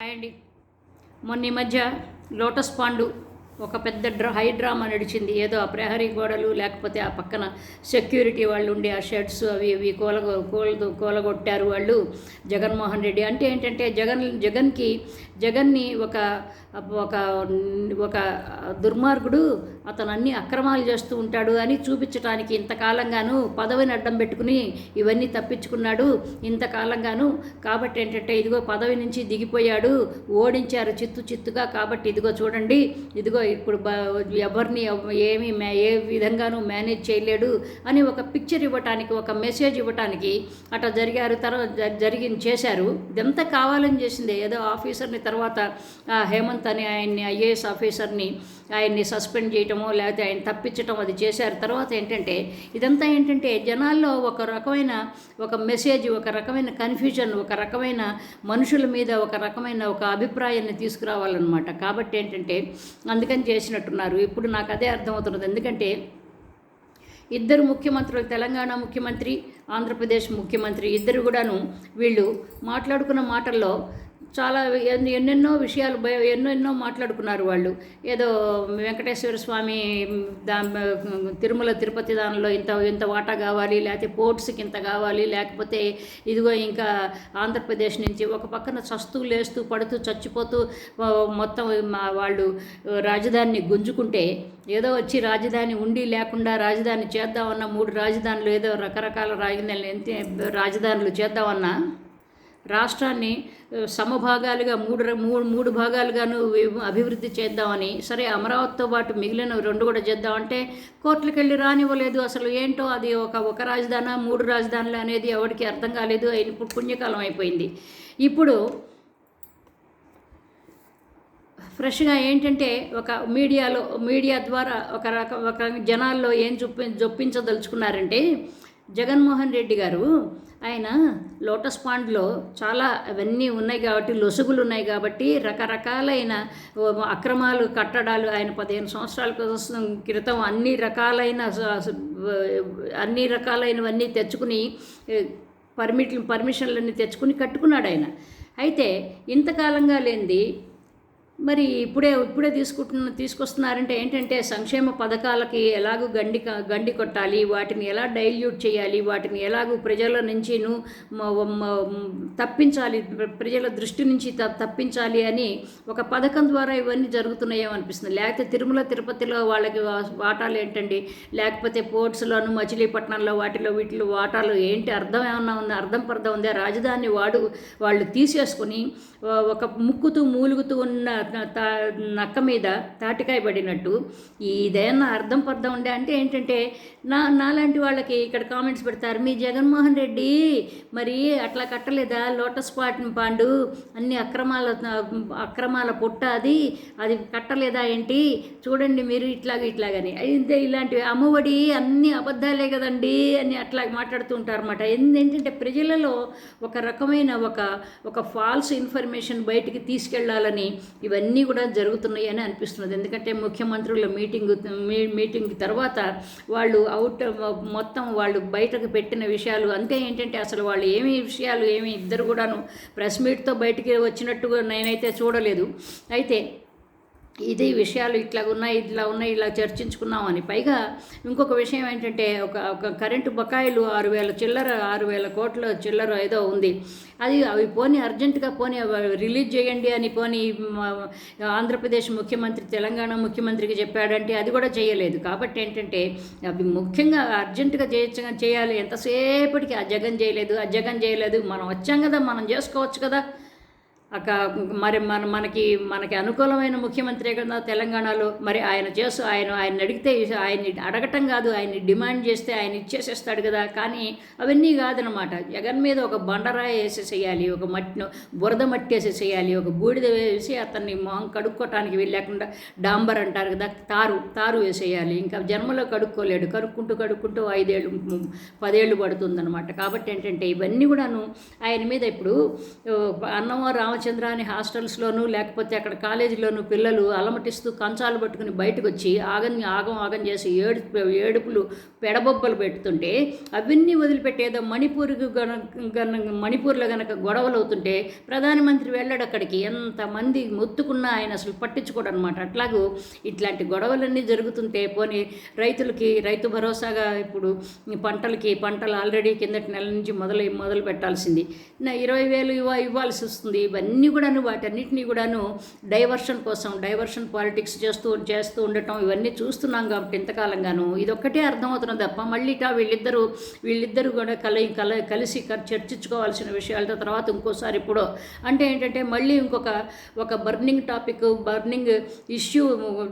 అండి. మొన్న ఈ మధ్య లోటస్ పాండు ఒక పెద్ద డ్రా హై డ్రామా నడిచింది. ఏదో ఆ ప్రహరీ గోడలు లేకపోతే ఆ పక్కన సెక్యూరిటీ వాళ్ళు ఉండి ఆ షర్ట్స్ అవి ఇవి కూలగొ కూల కూలగొట్టారు వాళ్ళు. జగన్మోహన్ రెడ్డి అంటే ఏంటంటే జగన్ జగన్కి జగన్ని ఒక ఒక ఒక దుర్మార్గుడు అతను అన్ని అక్రమాలు చేస్తూ ఉంటాడు అని చూపించడానికి ఇంతకాలంగాను పదవిని అడ్డం పెట్టుకుని ఇవన్నీ తప్పించుకున్నాడు. ఇంతకాలంగాను కాబట్టి ఏంటంటే ఇదిగో పదవి నుంచి దిగిపోయాడు ఓడించారు చిత్తు చిత్తుగా కాబట్టి ఇదిగో చూడండి ఇదిగో ఇప్పుడు ఎవరిని ఏమి మే ఏ విధంగానూ మేనేజ్ చేయలేడు అని ఒక పిక్చర్ ఇవ్వటానికి ఒక మెసేజ్ ఇవ్వటానికి అట్లా జరిగారు తర్వాత జరిగి చేశారు. ఇదంతా కావాలని చేసిందే. ఏదో ఆఫీసర్ని తర్వాత ఆ హేమంత్ అని ఆయన్ని ఐఏఎస్ ఆఫీసర్ని ఆయన్ని సస్పెండ్ చేయటమో లేకపోతే ఆయన తప్పించటం అది చేశారు. తర్వాత ఏంటంటే ఇదంతా ఏంటంటే జనాల్లో ఒక రకమైన ఒక మెసేజ్ ఒక రకమైన కన్ఫ్యూజన్ ఒక రకమైన మనుషుల మీద ఒక రకమైన ఒక అభిప్రాయాన్ని తీసుకురావాలన్నమాట. కాబట్టి ఏంటంటే అందుకని చేసినట్టున్నారు. ఇప్పుడు నాకు అదే అర్థమవుతున్నది. ఎందుకంటే ఇద్దరు ముఖ్యమంత్రులు తెలంగాణ ముఖ్యమంత్రి ఆంధ్రప్రదేశ్ ముఖ్యమంత్రి ఇద్దరు కూడాను వీళ్ళు మాట్లాడుకున్న మాటల్లో చాలా ఎన్నెన్నో విషయాలు ఎన్నెన్నో మాట్లాడుకున్నారు వాళ్ళు. ఏదో వెంకటేశ్వర స్వామి దా తిరుమల తిరుపతి దానిలో ఇంత ఇంత వాటా కావాలి లేకపోతే పోర్ట్స్కి ఇంత కావాలి లేకపోతే ఇదిగో ఇంకా ఆంధ్రప్రదేశ్ నుంచి ఒక పక్కన చస్తూ లేస్తూ పడుతూ చచ్చిపోతూ మొత్తం మా వాళ్ళు రాజధానిని గుంజుకుంటే ఏదో వచ్చి రాజధాని ఉండి లేకుండా రాజధాని చేద్దామన్న మూడు రాజధానులు ఏదో రకరకాల రాజధానులు రాజధానులు చేద్దామన్నా రాష్ట్రాన్ని సమభాగాలుగా మూడు మూడు మూడు భాగాలుగాను అభివృద్ధి చేద్దామని సరే అమరావతితో పాటు మిగిలిన రెండు కూడా చేద్దామంటే కోర్టులకు వెళ్ళి రానివ్వలేదు. అసలు ఏంటో అది ఒక ఒక రాజధాని మూడు రాజధానులు అనేది ఎవరికి అర్థం కాలేదు. అయిన ఇప్పుడు పుణ్యకాలం అయిపోయింది. ఇప్పుడు ఫ్రెష్గా ఏంటంటే ఒక మీడియాలో మీడియా ద్వారా ఒక రక ఒక జనాల్లో ఏం చొప్పి జొప్పించదలుచుకున్నారంటే జగన్మోహన్ రెడ్డి గారు ఆయన లోటస్ పాండ్లో చాలా అవన్నీ ఉన్నాయి కాబట్టి లొసుగులు ఉన్నాయి కాబట్టి రకరకాలైన అక్రమాలు కట్టడాలు ఆయన పదిహేను సంవత్సరాల క్రితం అన్ని రకాలైన అన్ని రకాలైనవన్నీ తెచ్చుకుని పర్మిట్ పర్మిషన్లన్నీ తెచ్చుకుని కట్టుకున్నాడు ఆయన. అయితే ఇంతకాలంగా లేనిది మరి ఇప్పుడే ఇప్పుడే తీసుకుంటున్న తీసుకొస్తున్నారంటే ఏంటంటే సంక్షేమ పథకాలకి ఎలాగూ గండి క- గండి కొట్టాలి వాటిని ఎలా డైల్యూట్ చేయాలి వాటిని ఎలాగూ ప్రజల నుంచి తప్పించాలి ప్రజల దృష్టి నుంచి తప్పించాలి అని ఒక పథకం ద్వారా ఇవన్నీ జరుగుతున్నాయేమో అనిపిస్తుంది. లేకపోతే తిరుమల తిరుపతిలో వాళ్ళకి వా- వాటాలు ఏంటండి? లేకపోతే పోర్ట్స్లోను మచిలీపట్నంలో వాటిలో వీటిలో వాటాలు ఏంటి? అర్థం ఏమన్నా ఉందా? అర్థం పర్థం ఉందా? రాజధాని వాడు వాళ్ళు తీసేసుకుని ఒక ముక్కుతూ మూలుగుతూ ఉన్న నక్క మీద తాటికాయ పడినట్టు ఇదేమన్నా అర్థం పర్థం ఉండే అంటే ఏంటంటే నా నాలాంటి వాళ్ళకి ఇక్కడ కామెంట్స్ పెడతారు మీ జగన్మోహన్ రెడ్డి మరి అట్లా కట్టలేదా? లోటస్ పాట్ పాండు అన్ని అక్రమాల అక్రమాల పుట్ట అది అది కట్టలేదా ఏంటి? చూడండి మీరు ఇట్లాగ ఇట్లాగని. అయితే ఇలాంటివి. అమ్మఒడి అన్ని అబద్ధాలే కదండి అని అట్లా మాట్లాడుతూ ఉంటారు అనమాట ఏంటంటే ప్రజలలో ఒక రకమైన ఒక ఒక ఫాల్స్ ఇన్ఫర్మేషన్ బయటికి తీసుకెళ్ళాలని ఇవన్నీ కూడా జరుగుతున్నాయి అని అనిపిస్తున్నది. ఎందుకంటే ముఖ్యమంత్రుల మీటింగ్ మీటింగ్ తర్వాత వాళ్ళు అవుట్ మొత్తం వాళ్ళు బయటకు పెట్టిన విషయాలు అంతే ఏంటంటే అసలు వాళ్ళు ఏమి విషయాలు ఏమి ఇద్దరు కూడాను ప్రెస్ మీట్తో బయటికి వచ్చినట్టుగా నేనైతే చూడలేదు. అయితే ఇది విషయాలు ఇట్లా ఉన్నాయి ఇట్లా ఉన్నాయి ఇలా చర్చించుకున్నామని. పైగా ఇంకొక విషయం ఏంటంటే ఒక ఒక కరెంటు బకాయిలు ఆరు వేల చిల్లర ఆరు వేల కోట్ల చిల్లర ఏదో ఉంది. అది అవి పోనీ అర్జెంటుగా పోనీ రిలీజ్ చేయండి అని పోనీ ఆంధ్రప్రదేశ్ ముఖ్యమంత్రి తెలంగాణ ముఖ్యమంత్రికి చెప్పాడంటే అది కూడా చేయలేదు. కాబట్టి ఏంటంటే అవి ముఖ్యంగా అర్జెంటుగా చేయొచ్చు చేయాలి. ఎంతసేపటికి ఆ జగన్ చేయలేదు ఆ జగన్ చేయలేదు. మనం వచ్చాం కదా మనం చేసుకోవచ్చు కదా. అక్క మరి మన మనకి మనకి అనుకూలమైన ముఖ్యమంత్రి కదా తెలంగాణలో మరి ఆయన చేస్తూ ఆయన ఆయన అడిగితే ఆయన్ని అడగటం కాదు ఆయన్ని డిమాండ్ చేస్తే ఆయన ఇచ్చేసేస్తాడు కదా. కానీ అవన్నీ కాదనమాట జగన్ మీద ఒక బండరాయి వేసేసేయాలి ఒక మట్టిను బురద మట్టి వేసేసేయాలి ఒక బూడిద వేసి అతన్ని మొహం కడుక్కోవటానికి వెళ్ళకుండా డాంబర్ అంటారు కదా తారు తారు వేసేయాలి. ఇంకా జన్మలో కడుక్కోలేడు కడుక్కుంటూ కడుక్కుంటూ ఐదేళ్ళు పదేళ్ళు పడుతుందనమాట కాబట్టి ఏంటంటే ఇవన్నీ కూడాను ఆయన మీద ఇప్పుడు అన్నమో రామ రామచంద్ర అని హాస్టల్స్లోనూ లేకపోతే అక్కడ కాలేజీలోనూ పిల్లలు అలమటిస్తూ కంచాలు పట్టుకుని బయటకు వచ్చి ఆగం ఆగం ఆగం చేసి ఏడు ఏడుపులు పెడబొబ్బలు పెడుతుంటే అవన్నీ వదిలిపెట్టేదో మణిపూర్కి గన మణిపూర్లో గనక గొడవలు అవుతుంటే ప్రధానమంత్రి వెళ్ళాడు అక్కడికి ఎంతమంది మొత్తుకున్నా ఆయన అసలు పట్టించుకోడు అనమాట అట్లాగూ ఇట్లాంటి గొడవలన్నీ జరుగుతుంటే పోనీ రైతులకి రైతు భరోసాగా ఇప్పుడు పంటలకి పంటలు ఆల్రెడీ కిందటి నెల నుంచి మొదలు మొదలు పెట్టాల్సింది ఇరవై వేలు ఇవ్వ ఇవ్వాల్సి వస్తుంది. ఇవన్నీ కూడాను వాటన్నిటినీ కూడాను డైవర్షన్ కోసం డైవర్షన్ పాలిటిక్స్ చేస్తూ చేస్తూ ఉండటం ఇవన్నీ చూస్తున్నాం కాబట్టి ఇంతకాలంగాను. ఇదొక్కటే అర్థమవుతున్నది తప్ప మళ్ళీ ఇటా వీళ్ళిద్దరూ వీళ్ళిద్దరూ కూడా కల కల కలిసి చర్చించుకోవాల్సిన విషయాలతో తర్వాత ఇంకోసారి ఇప్పుడు అంటే ఏంటంటే మళ్ళీ ఇంకొక ఒక బర్నింగ్ టాపిక్ బర్నింగ్ ఇష్యూ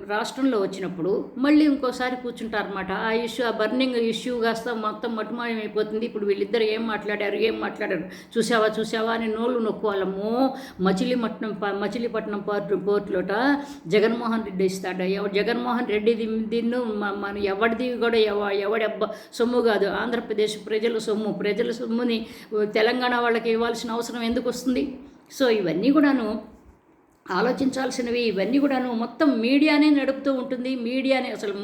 రాష్ట్రంలో వచ్చినప్పుడు మళ్ళీ ఇంకోసారి కూర్చుంటారనమాట ఆ ఇష్యూ ఆ బర్నింగ్ ఇష్యూ కాస్త మొత్తం మటుమాయం అయిపోతుంది ఇప్పుడు వీళ్ళిద్దరు ఏం మాట్లాడారు ఏం మాట్లాడారు? చూసావా చూసావా అని నోళ్ళు నొక్కువాలమ్మో మచిలీపట్నం మచిలీపట్నం పోర్టు పోర్టులోట జగన్మోహన్ రెడ్డి ఇస్తాడు జగన్మోహన్ రెడ్డి ది- దీన్ని మన ఎవరిది కూడా ఎవ ఎవడెబ్బ సొమ్ము కాదు. ఆంధ్రప్రదేశ్ ప్రజల సొమ్ము. ప్రజల సొమ్ముని తెలంగాణ వాళ్ళకి ఇవ్వాల్సిన అవసరం ఎందుకు వస్తుంది? సో ఇవన్నీ కూడాను ఆలోచించాల్సినవి ఇవన్నీ కూడాను మొత్తం మీడియానే నడుపుతూ ఉంటుంది. మీడియానే అసలు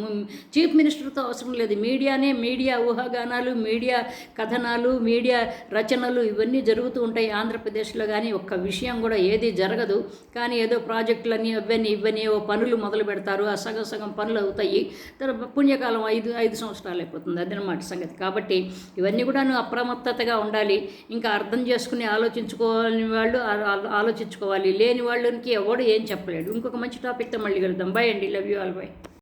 చీఫ్ మినిస్టర్తో అవసరం లేదు. మీడియానే మీడియా ఊహాగానాలు మీడియా కథనాలు మీడియా రచనలు ఇవన్నీ జరుగుతూ ఉంటాయి ఆంధ్రప్రదేశ్లో. కానీ ఒక్క విషయం కూడా ఏది జరగదు. కానీ ఏదో ప్రాజెక్టులని అవన్నీ ఇవన్నీ ఓ పనులు మొదలు పెడతారు. ఆ సగం సగం పనులు అవుతాయి. తర్వాత పుణ్యకాలం ఐదు ఐదు సంవత్సరాలు అయిపోతుంది. అదనమాట సంగతి. కాబట్టి ఇవన్నీ కూడాను అప్రమత్తతగా ఉండాలి. ఇంకా అర్థం చేసుకుని ఆలోచించుకోవాలని వాళ్ళు ఆలోచించుకోవాలి. లేని వాళ్ళకి ఎవడు ఏం చెప్పలేడు. ఇంకొక మంచి టాపిక్తో మళ్ళీ కలుద్దాం. బై అండి. Love you all by